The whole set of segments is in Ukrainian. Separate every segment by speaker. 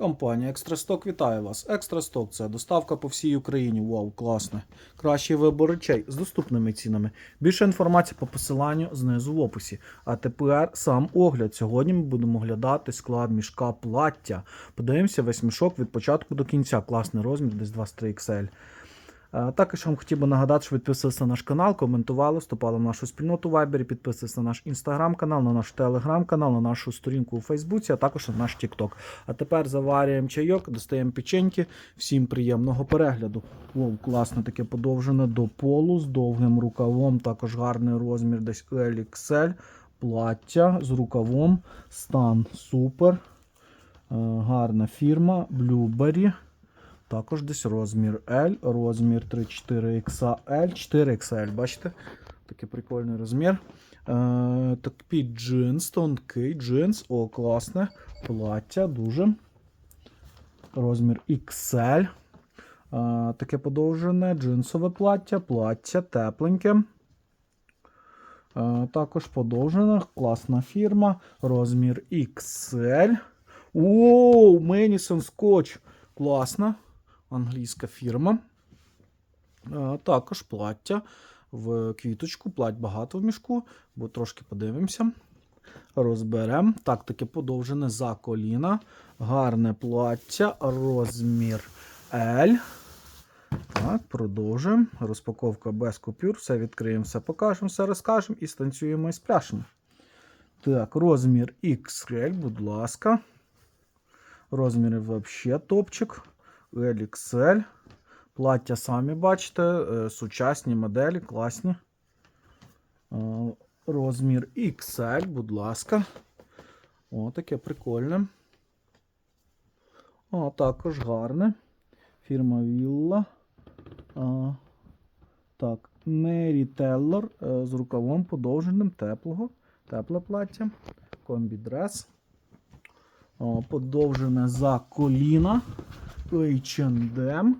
Speaker 1: Компанія Екстрасток вітає вас. Екстрасток це доставка по всій Україні. Вау, класне. Кращий вибор речей з доступними цінами. Більше інформації по посиланню знизу в описі. А тепер сам огляд. Сьогодні ми будемо оглядати склад мішка плаття. Подивимося весь мішок від початку до кінця. Класний розмір, десь 23 XL. Е, Також вам хотів би нагадати, що ви на наш канал, коментували, вступали в нашу спільноту Viber, підписуйтесь на наш інстаграм-канал, на наш телеграм-канал, на нашу сторінку у Фейсбуці, а також на наш Тікток. А тепер заварюємо чайок, достаємо печеньки. Всім приємного перегляду. О, класне таке подовжене до полу з довгим рукавом, також гарний розмір, десь LXL, плаття з рукавом, стан супер. Е, Гарна фірма, Blueberry. Також десь розмір L, розмір 3-4XL, 4XL, бачите? Такий прикольний розмір. Е, такий джинс, тонкий джинс. О, класне. Плаття дуже. Розмір XL. Е, таке подовжене джинсове плаття, плаття тепленьке. Е, також подовжена, класна фірма. Розмір XL. Оу, Менісон Scotch. Класна англійська фірма. Е, Також плаття в квіточку, плать багато в мішку, бо трошки подивимося. Розберемо. Так, таке подовжене за коліна. Гарне плаття, розмір L. Так, продовжуємо. Розпаковка без купюр. Все відкриємо, все покажемо, все розкажемо і станцюємо і спляшемо. Так, розмір XL, будь ласка. Розміри взагалі топчик. LXL. Плаття самі бачите, е, сучасні моделі, класні. Е, Розмір XL, будь ласка. О, таке прикольне. О, також гарне. Фірма Villa. А, так, Taylor е, з рукавом подовженим теплого. Тепле плаття. Комбідрес. Подовжене за коліна. H&M.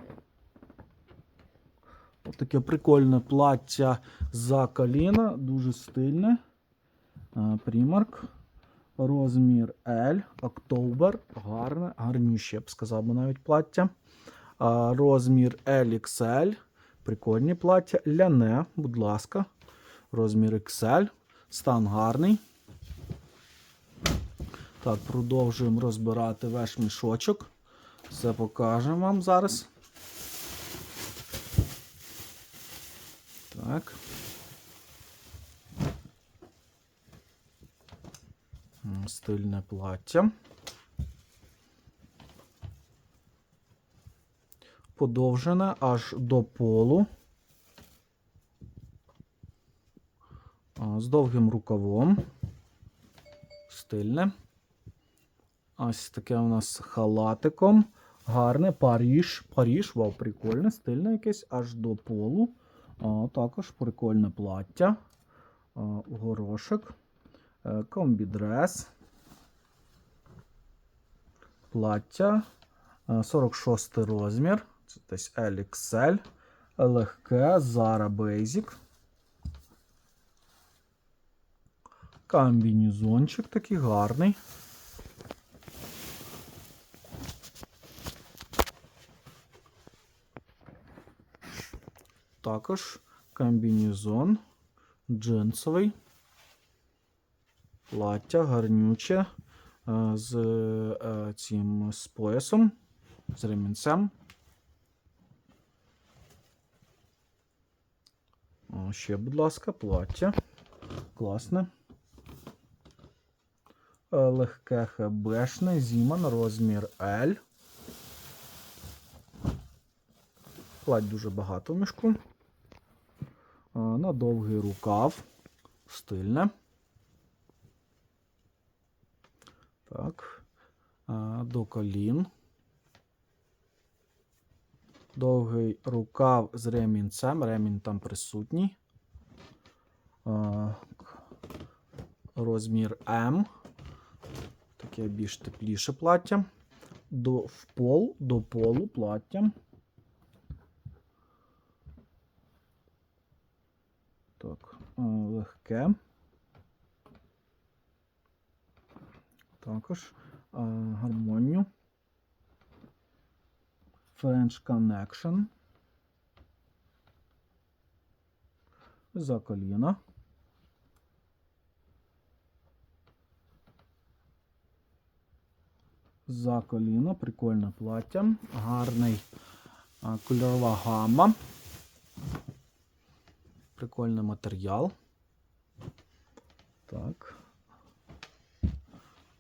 Speaker 1: Таке прикольне плаття за коліна, дуже стильне. Примарк. Розмір L, October. Гарне, гарніше, я б сказав би навіть плаття. А, Розмір LXL. Прикольні плаття. Ляне, будь ласка. Розмір XL. Стан гарний. Так, продовжуємо розбирати весь мішочок. Все покажемо вам зараз. Так. Стильне плаття. Подовжене аж до полу. З довгим рукавом. Стильне. Ось таке у нас халатиком. Гарне Паріж. Паріж, вау, прикольне, стильне якесь аж до полу. А, також прикольне плаття. А, горошок. Е, Комбідрес. Плаття. Е, 46 розмір. Це десь LXL. Легке. Zara Basic. Комбінезончик такий гарний. Також комбінезон джинсовий. Плаття гарнюче е, з е, цим з поясом, з ремінцем. О, ще, будь ласка, плаття. Класне. Е, Легке хебешне, Зіман, розмір L. Плать дуже багато в мішку. А, На довгий рукав. Стильне. Так. До колін. Довгий рукав з ремінцем. Ремінь там присутній. Розмір М. Таке більш тепліше плаття. До, в пол, до полу плаття. Так, легке. Також гармонію. French Connection. За коліна. За коліно, прикольне плаття, гарний кольорова гамма. Прикольний матеріал. Так.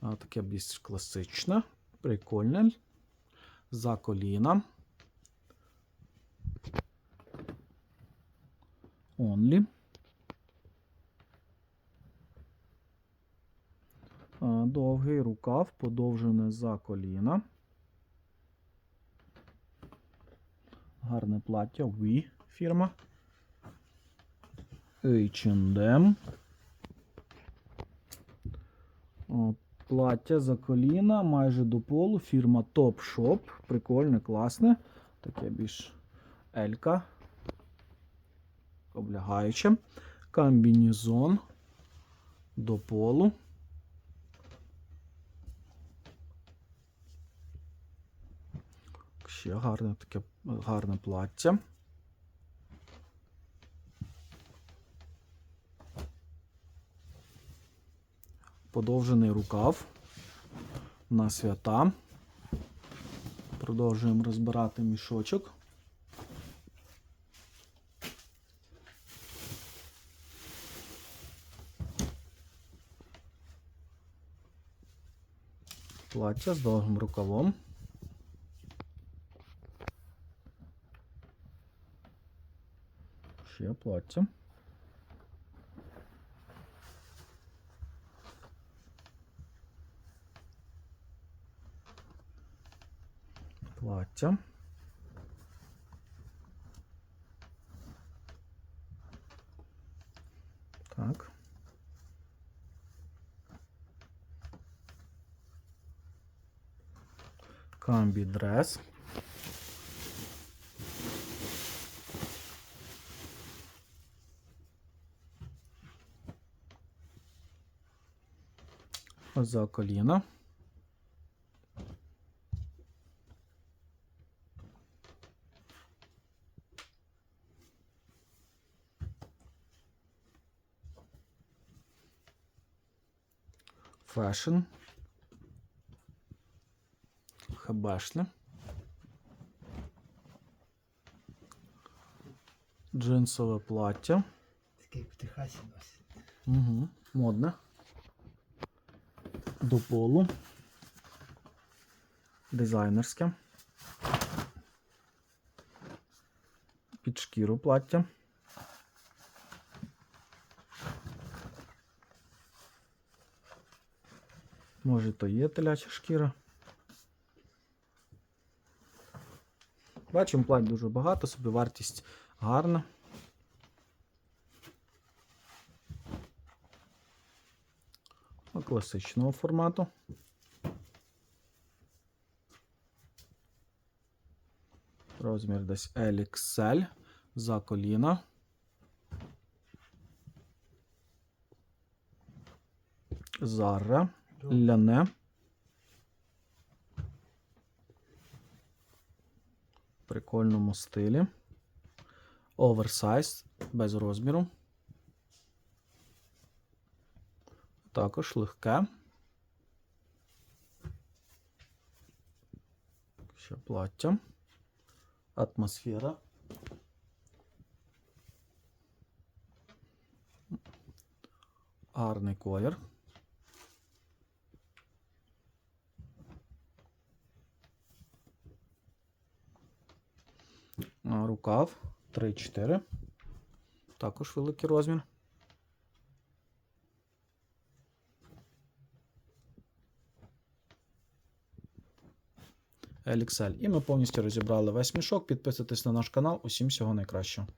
Speaker 1: А, таке більш класичне. Прикольне. За коліна. Only. А, Довгий рукав, подовжене за коліна. Гарне плаття. We фірма. H&M. Плаття за коліна, майже до полу. Фірма Top Shop. Прикольне, класне. Таке більш Елька. Облягаюче. Комбінезон до полу. Ще гарне таке гарне плаття. Подовжений рукав на свята. Продовжуємо розбирати мішочок. Плаття з довгим рукавом. Ще плаття. Плаття. Так. Камбі дрес. За коліна. Фешн. Хабешне. Джинсове плаття.
Speaker 2: Таке як в Техасі носить.
Speaker 1: Угу. Модне. До полу. Дизайнерське. Під шкіру плаття. Може, то є теляча шкіра. Бачимо, плать дуже багато, собівартість гарна. Ну, класичного формату. Розмір десь LXL за коліна. Зара, ляне. В прикольному стилі. Оверсайз без розміру. Також легке. Ще плаття. Атмосфера. Гарний колір. Рукав 3-4. Також великий розмір. LXL. І ми повністю розібрали весь мішок. Підписуйтесь на наш канал. Усім всього найкращого.